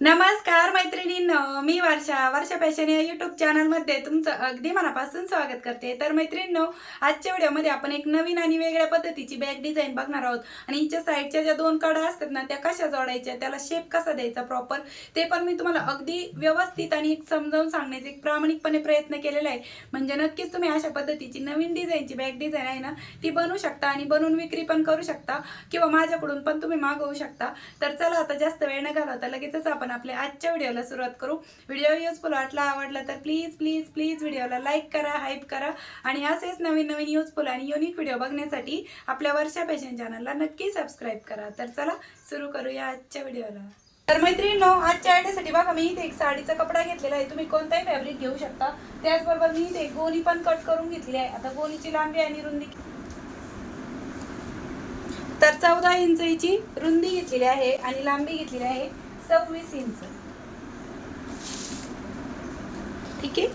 नमस्कार मैत्रिणींनो मी वर्षा. वर्षा फॅशन या युट्यूब चॅनलमध्ये तुमचं अगदी मनापासून स्वागत करते. तर मैत्रिणींनो आजच्या व्हिडिओमध्ये आपण एक नवीन आणि वेगळ्या पद्धतीची बॅग डिझाईन बघणार आहोत. आणि हिच्या साईडच्या ज्या दोन कडा असतात ना त्या कशा जोडायच्या त्याला शेप कसा द्यायचा प्रॉपर ते पण मी तुम्हाला अगदी व्यवस्थित आणि एक समजावून सांगण्याचा एक प्रामाणिकपणे प्रयत्न केलेला आहे. म्हणजे नक्कीच तुम्ही अशा पद्धतीची नवीन डिझाईनची बॅग डिझाईन आहे ना ती बनवू शकता आणि बनवून विक्री पण करू शकता. किंवा माझ्याकडून पण तुम्ही मागवू शकता. तर चला आता जास्त वेळ न घालवता लगेचच आपण आपल्या आजच्या व्हिडिओला सुरुवात करू. व्हिडिओ युजफुल वाटला आवडला तर प्लीज प्लीज प्लीज व्हिडिओला लाईक करा हाईप करा. आणि असेच नवीन नवीन युजफुल आणि युनिक व्हिडिओ बघण्यासाठी आपल्या वर्षा फॅशन चॅनलला नक्की सबस्क्राईब करा. तर चला सुरू करूया आजच्या व्हिडिओला. तर मैत्रिणींनो आजच्या आयडियासाठी बघा मी इथे एक साडीचा कपडा घेतलेला आहे. तुम्ही कोणताही फॅब्रिक घेऊ शकता. त्याचबरोबर मी इथे गोणी पण कट करून घेतलेली आहे. आता गोणीची लांबी आणि रुंदी तर चौदा इंचची रुंदी घेतलेली आहे आणि लांबी घेतलेली आहे. सव्वीस इंच ठीक आहे?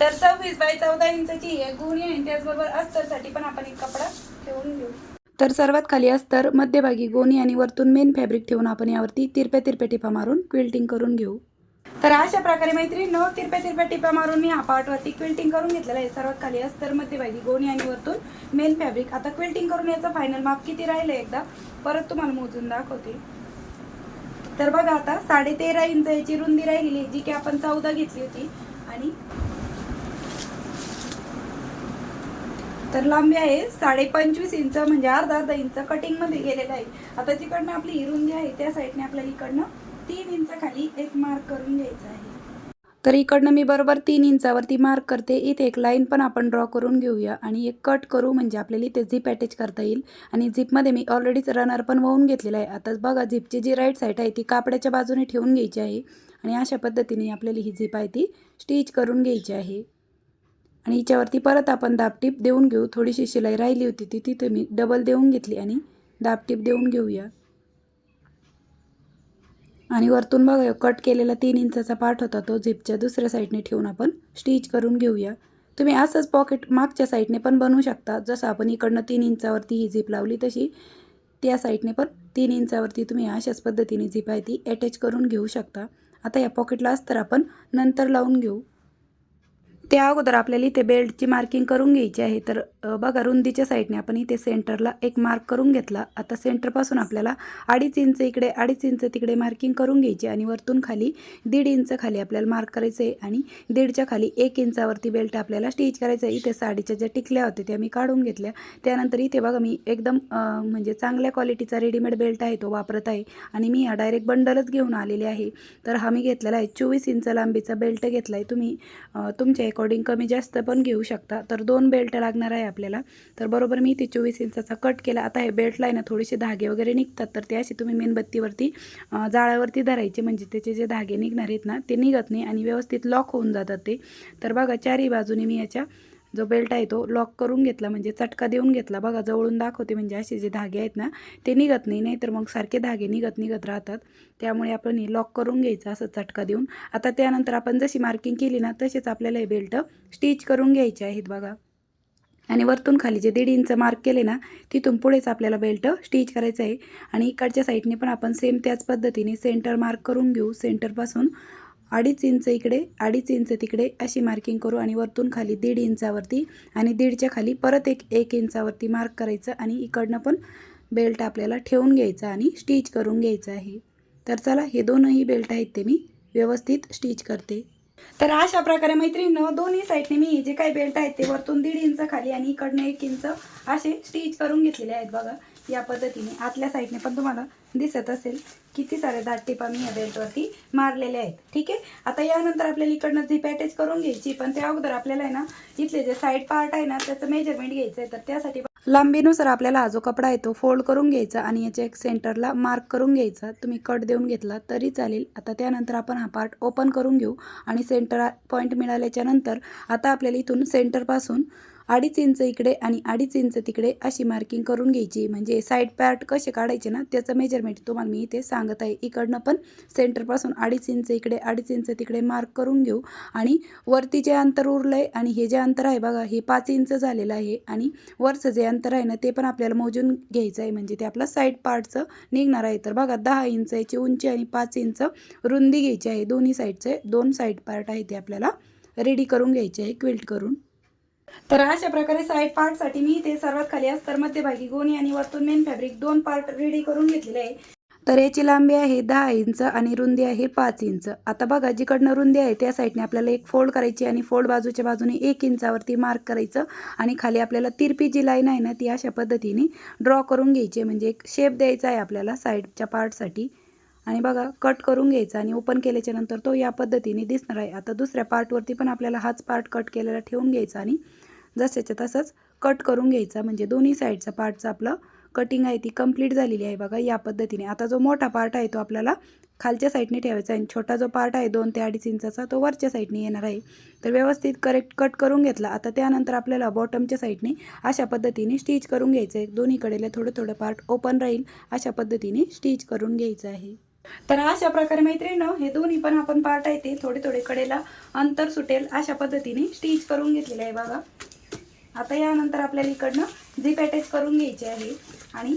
तर सव्वीस बाय चौदा इंचची आहे गुणी आहे त्याचबरोबर अस्तरसाठी पण आपण एक कपडा ठेवून घेऊ. तर सर्वात खाली अस्तर मध्यभागी गोणी आणि वरतून मेन फॅब्रिक ठेवून आपण यावरती तिरप्या तिरप्या टिपा मारून क्विल्टिंग करून घेऊ. तर अशा प्रकारे मैत्रिणींनो तिरप्या तिरप्या टिपा मारून मी हा पार्टवरती क्विल्टिंग करून घेतलेला आहे. सर्वात खाली अस्तर मध्यभागी गोणी आणि वरतून मेन फॅब्रिक. आता क्विल्टिंग करून याचं फायनल माप किती राहिलं एकदा? परत तुम्हाला मोजून दाखवते. तर बघा आता साडे तेरा इंच याची रुंदी राहिलेली जी की आपण चौदा घेतली होती. आणि तर लांबी आहे साडे पंचवीस इंच म्हणजे अर्धा अर्धा इंच कटिंगमध्ये गेलेलं आहे. आता जिकडनं आपली ही रुंदी आहे त्या साईडने आपल्याला इकडनं तीन इंच खाली एक मार्क करून घ्यायचा आहे. तर इकडनं मी बरोबर तीन इंचावरती मार्क करते. इथे एक लाईन पण आपण ड्रॉ करून घेऊया. आणि एक कट करू म्हणजे आपल्याला इथे झिप अटॅच करता येईल. आणि झिपमध्ये मी ऑलरेडीच रनर पण वाहून घेतलेला आहे. आता बघा झिपची जी राईट साईड आहे ती कापड्याच्या बाजूने ठेवून घ्यायची आहे. आणि अशा पद्धतीने आपल्याला ही झिप आहे ती स्टिच करून घ्यायची आहे. आणि हिच्यावरती परत आपण दाबटीप देऊन घेऊ. थोडीशी शिलाई राहिली होती ती तिथे मी डबल देऊन घेतली आणि दाबटीप देऊन घेऊया. आणि वरतून बघा कट केलेला तीन इंचाचा पार्ट होता तो. झिपच्या दुसऱ्या साईडने ठेवून आपण स्टिच करून घेऊया. तुम्ही असंच पॉकेट मागच्या साईडने पण बनवू शकता. जसं आपण इकडनं तीन इंचावरती ही झिप लावली तशी त्या साईडने पण तीन इंचावरती तुम्ही अशाच पद्धतीने झिप आहे ती अटॅच करून घेऊ शकता. आता या पॉकेटला तर आपण नंतर लावून घेऊ. त्या अगोदर आपल्याला इथे बेल्टची मार्किंग करून घ्यायची आहे. तर बघा रुंदीच्या साईडने आपण इथे सेंटरला एक मार्क करून घेतला. आता सेंटरपासून आपल्याला अडीच इंच इकडे अडीच इंच तिकडे मार्किंग करून घ्यायची आणि वरतून खाली दीड इंच खाली आपल्याला मार्क करायचं आहे आणि दीडच्या खाली एक इंचावरती बेल्ट आपल्याला स्टिच करायचं आहे इथे साडीच्या ज्या टिकल्या होत्या त्या मी काढून घेतल्या. त्यानंतर इथे बघा मी एकदम म्हणजे चांगल्या क्वालिटीचा रेडीमेड बेल्ट आहे तो वापरत आहे. आणि मी हा डायरेक्ट बंडलच घेऊन आलेली आहे. तर हा मी घेतलेला आहे. चोवीस इंच लांबीचा बेल्ट घेतला आहे तुम्ही तुमच्या एक अकॉर्डिंग कमी जास्त पण घेऊ शकता. तर दोन बेल्ट लागणार आहे आपल्याला. तर बरोबर मी इथे चोवीस इंचाचा कट केला. आता हे बेल्टला आहे ना थोडेसे धागे वगैरे निघतात. तर ते असे तुम्ही मेणबत्तीवरती जाळ्यावरती धरायचे. म्हणजे त्याचे जे धागे निघणार आहेत ना ते निघत नाही आणि व्यवस्थित लॉक होऊन जातात ते. तर बघा चारही बाजूने मी याच्या जो बेल्ट आहे तो लॉक करून घेतला म्हणजे चटका देऊन घेतला. बघा जवळून दाखवते म्हणजे असे जे धागे आहेत ना ते निघत नाही नाहीतर मग सारखे धागे निघत निघत राहतात. त्यामुळे आपण हे लॉक करून घ्यायचं असं चटका देऊन. आता त्यानंतर आपण जशी मार्किंग केली ना तसेच आपल्याला हे बेल्ट स्टिच करून घ्यायचे आहेत बघा. आणि वरतून खाली जे दीड इंच मार्क केले ना तिथून पुढेच आपल्याला बेल्ट स्टिच करायचं आहे. आणि इकडच्या साईडने पण आपण सेम त्याच पद्धतीने सेंटर मार्क करून घेऊ. सेंटरपासून अडीच इंच इकडे अडीच इंच तिकडे अशी मार्किंग करू आणि वरतून खाली दीड इंचावरती आणि दीडच्या खाली परत एक एक इंचावरती मार्क करायचं आणि इकडनं पण बेल्ट आपल्याला ठेवून घ्यायचा आणि स्टिच करून घ्यायचं आहे. तर चला हे दोनही बेल्ट आहेत ते मी व्यवस्थित स्टिच करते. तर अशा प्रकारे मैत्रिणीनं दोन्ही साईडने मी जे काही बेल्ट आहेत ते वरतून दीड इंच खाली आणि इकडनं एक इंच असे स्टिच करून घेतलेले आहेत बघा. या पद्धतीने आतल्या साईडने पण तुम्हाला दिसत असेल. किती सारे दाट टिपा मी या बेल्टवरती मारलेले आहेत. ठीक आहे? आता यानंतर आपल्याला इकडनं झिप अटॅच करून घ्यायची पण त्या अगोदर आपल्याला आहे ना इथले जे साईड पार्ट आहे ना त्याचं मेजरमेंट घ्यायचं आहे तर त्यासाठी लांबीनुसार आपल्याला हा जो कपडा आहे तो फोल्ड करून घ्यायचा आणि याच्या एक सेंटरला मार्क करून घ्यायचा. तुम्ही कट देऊन घेतला तरी चालेल. आता त्यानंतर आपण हा पार्ट ओपन करून घेऊ आणि सेंटर पॉईंट मिळाल्याच्या नंतर आता आपल्याला इथून सेंटरपासून अडीच इंच इकडे आणि अडीच इंच तिकडे अशी मार्किंग करून घ्यायची. म्हणजे साईड पार्ट कसे काढायचे ना त्याचं मेजरमेंट तुम्हाला मी इथे सांगत आहे. इकडनं पण सेंटरपासून अडीच इंच इकडे अडीच इंच तिकडे मार्क करून घेऊ. आणि वरती जे अंतर उरलं आहे आणि हे जे अंतर आहे बघा हे पाच इंच झालेलं आहे. आणि वरचं जे अंतर आहे ना ते पण आपल्याला मोजून घ्यायचं आहे म्हणजे ते आपलं साईड पार्टचं निघणार आहे. तर बघा दहा इंच याची उंची आणि पाच इंच रुंदी घ्यायची आहे. दोन्ही साईडचे दोन साईड पार्ट आहे ते आपल्याला रेडी करून घ्यायचे आहे क्विल्ट करून. तर अशा प्रकारे साईड पार्टसाठी मी ते सर्वात खाली अस्तर मध्यभागी गोणी आणि वरतून मेन फॅब्रिक दोन पार्ट रेडी करून घेतलेले आहे. तर याची लांबी आहे दहा इंच आणि रुंदी आहे पाच इंच. आता बघा जिकडनं रुंदी आहे त्या साईडने आपल्याला एक फोल्ड करायची आणि फोल्ड बाजूच्या बाजूने एक इंचावरती मार्क करायचं आणि खाली आपल्याला तिरपी जी लाईन आहे ना ती अशा पद्धतीने ड्रॉ करून घ्यायची म्हणजे एक शेप द्यायचा आहे आपल्याला साईडच्या पार्टसाठी आणि बघा कट करून घ्यायचा आणि ओपन केल्याच्यानंतर तो या पद्धतीने दिसणार आहे. आता दुसऱ्या पार्टवरती पण आपल्याला हाच पार्ट कट केलेला ठेवून घ्यायचा आणि जसंच्या तसंच कट करून घ्यायचा. म्हणजे दोन्ही साईडचा पार्टचं आपलं कटिंग आहे ती कंप्लीट झालेली आहे बघा या पद्धतीने. आता जो मोठा पार्ट आहे तो आपल्याला खालच्या साईडने ठेवायचा आहे आणि छोटा जो पार्ट आहे दोन ते अडीच इंचाचा तो वरच्या साईडने येणार आहे. तर व्यवस्थित करेक्ट कट करून घेतला. आता त्यानंतर आपल्याला बॉटमच्या साईडने अशा पद्धतीने स्टिच करून घ्यायचं आहे. दोन्हीकडेला थोडं थोडं पार्ट ओपन राहील. अशा पद्धतीने स्टिच करून घ्यायचं आहे. तर अशा प्रकारे मैत्रिणीनं हे दोन्ही पण आपण पार्ट आहे ते थोडे थोडे कडेला अंतर सुटेल अशा पद्धतीने स्टिच करून घेतलेलं आहे बघा. आता यानंतर आपल्याला इकडनं झिप अटॅच करून घ्यायची आहे. आणि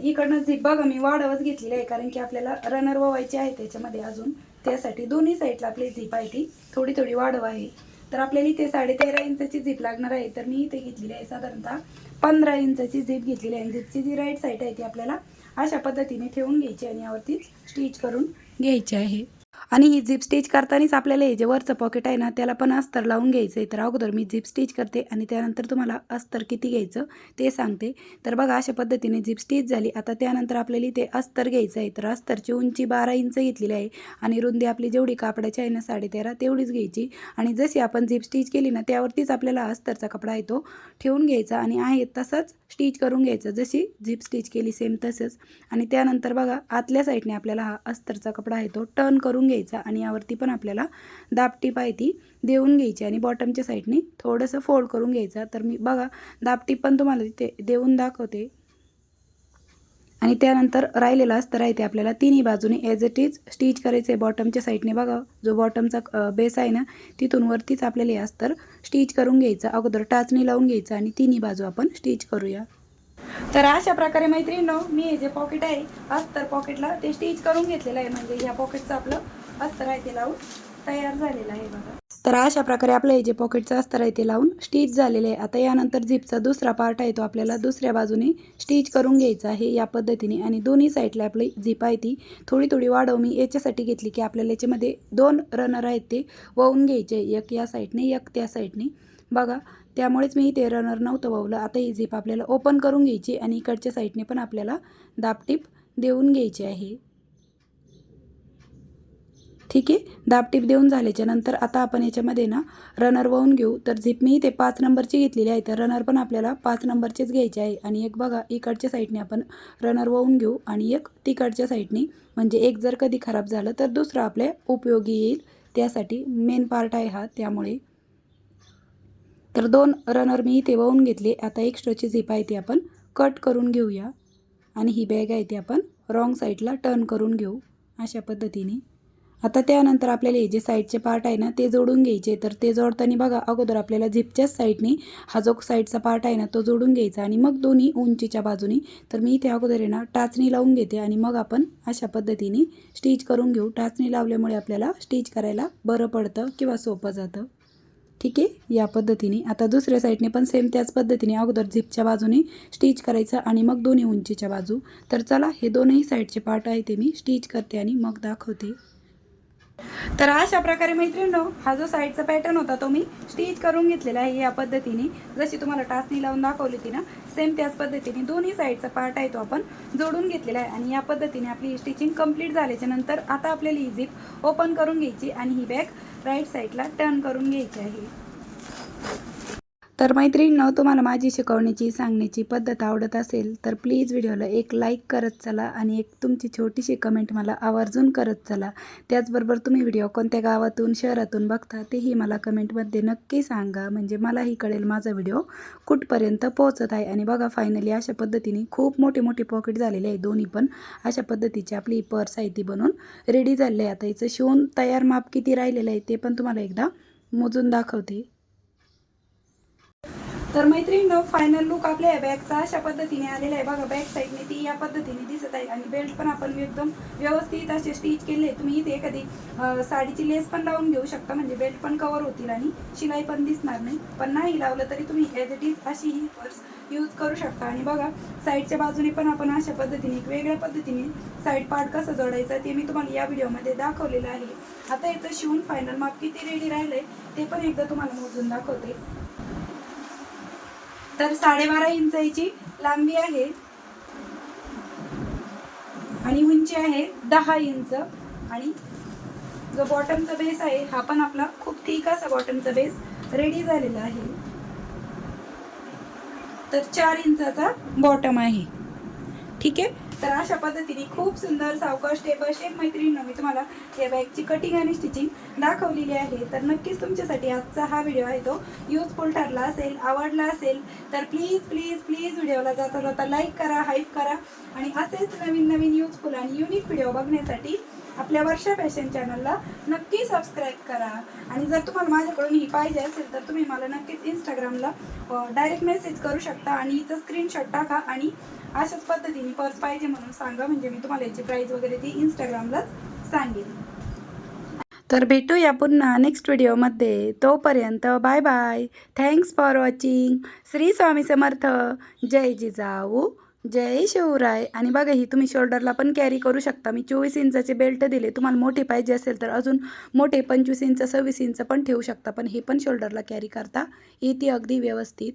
इकडनं झिप बघा मी वाढवच घेतलेली आहे कारण की आपल्याला रनर ववायची आहे त्याच्यामध्ये अजून. त्यासाठी दोन्ही साईडला आपली झिप आहे ती. थोडी थोडी वाढव आहे. तर आपल्याला इथे साडेतेरा इंचाची झिप लागणार आहे. तर मी इथे घेतलेली आहे साधारणतः पंधरा इंचाची झिप घेतलेली आहे. झिपची जी राईट साईड आहे ती आपल्याला अशा पद्धतीने ठेवून घ्यायची आणि यावरतीच स्टिच करून घ्यायची आहे. आणि ही झिप स्टिच करतानाच आपल्याला हे जे वरचं पॉकेट आहे ना त्याला पण अस्तर लावून घ्यायचं आहे. तर अगोदर मी झिप स्टिच करते आणि त्यानंतर तुम्हाला अस्तर किती घ्यायचं ते सांगते. तर बघा अशा पद्धतीने झिप स्टिच झाली. आता त्यानंतर आपल्याला इथे अस्तर घ्यायचं आहे. तर अस्तरची उंची बारा इंच घेतलेली आहे. आणि रुंदी आपली जेवढी कापडाची आहे ना साडेतेरा तेवढीच घ्यायची. आणि जशी आपण झिप स्टिच केली ना त्यावरतीच आपल्याला अस्तरचा कपडा आहे तो ठेवून घ्यायचा. आणि आहे तसंच स्टिच करून घ्यायचं. जशी झिप स्टिच केली सेम तसंच. आणि त्यानंतर बघा आतल्या साईडने आपल्याला हा अस्तरचा कपडा आहे तो टर्न करून घ्यायचा आणि यावरती पण आपल्याला दापटीप आहे ती देऊन घ्यायची आणि बॉटमच्या साईडने थोडंसं फोल्ड करून घ्यायचा. तर मी बघा दापटीप पण तुम्हाला तिथे देऊन दाखवते. आणि त्यानंतर राहिलेला अस्तर आहे ते आपल्याला तिन्ही बाजूने ॲज इट इज स्टिच करायचं आहे बॉटमच्या साईडने बघा जो बॉटमचा बेस आहे ना तिथून वरतीच आपल्याला हे अस्तर स्टिच करून घ्यायचं. अगोदर टाचणी लावून घ्यायचं आणि तिन्ही बाजू आपण स्टिच करूया. तर अशा प्रकारे मैत्रिणींनो मी हे जे पॉकेट आहे अस्तर पॉकेटला ते स्टिच करून घेतलेलं आहे. म्हणजे ह्या पॉकेटचं आपलं अस्तर आहे ते लावून तयार झालेलं आहे बघा. तर अशा प्रकारे आपलं हे जे पॉकेटचं अस्तर आहे ते लावून स्टिच झालेलं आहे. आता यानंतर झिपचा दुसरा पार्ट आहे तो आपल्याला दुसऱ्या बाजूने स्टिच करून घ्यायचा आहे या पद्धतीने. आणि दोन्ही साईडला आपली झिप आहे ती थोडी थोडी वाढव मी याच्यासाठी घेतली की आपल्याला याच्यामध्ये दोन रनर आहेत ते वाहून घ्यायचे. एक या साईडने एक त्या साईडने बघा त्यामुळेच मी ते रनर नव्हतं वावलं. आता ही झिप आपल्याला ओपन करून घ्यायची आणि इकडच्या साईडने पण आपल्याला दापटीप देऊन घ्यायची आहे. ठीक आहे? दापटीप देऊन झाल्याच्यानंतर आता आपण याच्यामध्ये ना रनर वाहून घेऊ. तर झिप मी ते पाच नंबरची घेतलेली आहे. तर रनर पण आपल्याला पाच नंबरचेच घ्यायचे आहे. आणि एक बघा इकडच्या साईडने आपण रनर वाहून घेऊ आणि एक तिकडच्या साईडने. म्हणजे एक जर कधी खराब झालं तर दुसरं आपल्या उपयोगी येईल. त्यासाठी मेन पार्ट आहे हा. त्यामुळे तर दोन रनर मी इथे वाहून घेतले. आता एक्स्ट्राची झिप आहे ती आपण कट करून घेऊया. आणि ही बॅग आहे ती आपण रॉंग साईडला टर्न करून घेऊ अशा पद्धतीने. आता त्यानंतर आपल्याला हे जे साईडचे पार्ट आहे ना ते जोडून घ्यायचे. तर ते जोडताना बघा अगोदर आपल्याला झिपच्याच साईडने हा जो साईडचा पार्ट आहे ना तो जोडून घ्यायचा. आणि मग दोन्ही उंचीच्या बाजूनी तर मी इथे अगोदर आहे ना टाचणी लावून घेते. आणि मग आपण अशा पद्धतीने स्टिच करून घेऊ. टाचणी लावल्यामुळे आपल्याला स्टिच करायला बरं पडतं किंवा सोपं जातं. ठीक आहे? या पद्धतीने. आता दुसऱ्या साईडने पण सेम त्याच पद्धतीने अगोदर झिपच्या बाजूने स्टिच करायचं आणि मग दोन्ही उंचीच्या बाजू. तर चला हे दोनही साईडचे पार्ट आहे ते मी स्टिच करते आणि मग दाखवते. तर अशा प्रकारे मैत्रिणींनो हा जो साईडचा पॅटर्न होता तो मी स्टिच करून घेतलेला आहे या पद्धतीने. जशी तुम्हाला टाचणी लावून दाखवली होती ना सेम त्याच पद्धतीने दोन्ही साईडचा पार्ट आहे तो आपण जोडून घेतलेला आहे. आणि या पद्धतीने आपली स्टिचिंग कंप्लीट झाल्याच्यानंतर आता आपल्याला ही झिप ओपन करून घ्यायची आणि ही बॅग राईट साईडला टर्न करून घ्यायची आहे. तर मैत्रिणींनो तुम्हाला माझी शिकवण्याची सांगण्याची पद्धत आवडत असेल तर प्लीज व्हिडिओला एक लाईक करत चला आणि एक तुमची छोटीशी कमेंट मला आवर्जून करत चला. त्याचबरोबर तुम्ही व्हिडिओ कोणत्या गावातून शहरातून बघता तेही मला कमेंटमध्ये नक्की सांगा. म्हणजे मलाही कळेल माझा व्हिडिओ कुठपर्यंत पोहोचत आहे. आणि बघा फायनली अशा पद्धतीने खूप मोठे मोठे पॉकेट झालेले आहे दोन्ही पण. अशा पद्धतीची आपली पर्स आहे ती बनून रेडी झालेली आहे. आता हिचं शिवून तयार माप किती राहिलेलं आहे ते पण तुम्हाला एकदा मोजून दाखवते. तर मैत्रीण फायनल लुक आपल्या या बॅगचा अशा पद्धतीने आलेला आहे. बघा बॅक साईडने ती या पद्धतीने दिसत आहे. आणि बेल्ट पण आपण एकदम व्यवस्थित असे स्टिच केले तुम्ही इथे एखादी साडीची लेस पण लावून घेऊ शकता. म्हणजे बेल्ट पण कवर होतील आणि शिलाई पण दिसणार नाही. पण नाही लावलं तरी तुम्ही एज इट इज अशी ही पर्स यूज करू शकता. आणि बघा साईडच्या बाजूने पण आपण अशा पद्धतीने एक वेगळ्या पद्धतीने साईड पार्ट कसं जोडायचं ते मी तुम्हाला या व्हिडिओमध्ये दाखवलेलं आहे. आता याचं शिवून फायनल माप किती रेडी राहिलंय ते पण एकदा तुम्हाला मोजून दाखवते. तर साडेबारा इंचाची लांबी आहे. आणि उंची आहे दहा इंच. आणि जो बॉटमचा बेस आहे हा पण आपला खूप ठीक असा बॉटमचा बेस रेडी झालेला आहे. तर चार इंचाचा बॉटम आहे. ठीक आहे? तर अशा पद्धतीने खूप सुंदर सावकाश स्टेप बाय स्टेप मैत्रिणीनं मी तुम्हाला या बॅगची कटिंग आणि स्टिचिंग दाखवलेली आहे. तर नक्कीच तुमच्यासाठी आजचा हा व्हिडिओ आहे तो युजफुल ठरला असेल आवडला असेल तर प्लीज प्लीज प्लीज व्हिडिओला जाता जाता लाईक करा हाईप करा आणि असेच नवीन नवीन युजफुल आणि युनिक व्हिडिओ बघण्यासाठी आपल्या वर्षा फॅशन चॅनलला नक्की सबस्क्राईब करा. आणि जर तुम्हाला माझ्याकडून ही पाहिजे असेल तर तुम्ही मला नक्कीच इंस्टाग्रामला डायरेक्ट मेसेज करू शकता आणि हिचं स्क्रीनशॉट टाका आणि अशाच पद्धतीने पर्स पाहिजे म्हणून सांगा. म्हणजे मी तुम्हाला याची प्राईज वगैरे ती इंस्टाग्रामलाच सांगेन. तर भेटूया पुन्हा नेक्स्ट व्हिडिओमध्ये तोपर्यंत bye bye thanks for watching Shri Swami Samarth. जय जिजाऊ. जय शिवराय. आणि बघा ही तुम्ही शोल्डरला पण कॅरी करू शकता. मी चोवीस इंचाचे बेल्ट दिले. तुम्हाला मोठे पाहिजे असेल तर अजून मोठे पंचवीस इंच सव्वीस इंच पण ठेवू शकता. पण हे पण शोल्डरला कॅरी करता येते अगदी व्यवस्थित.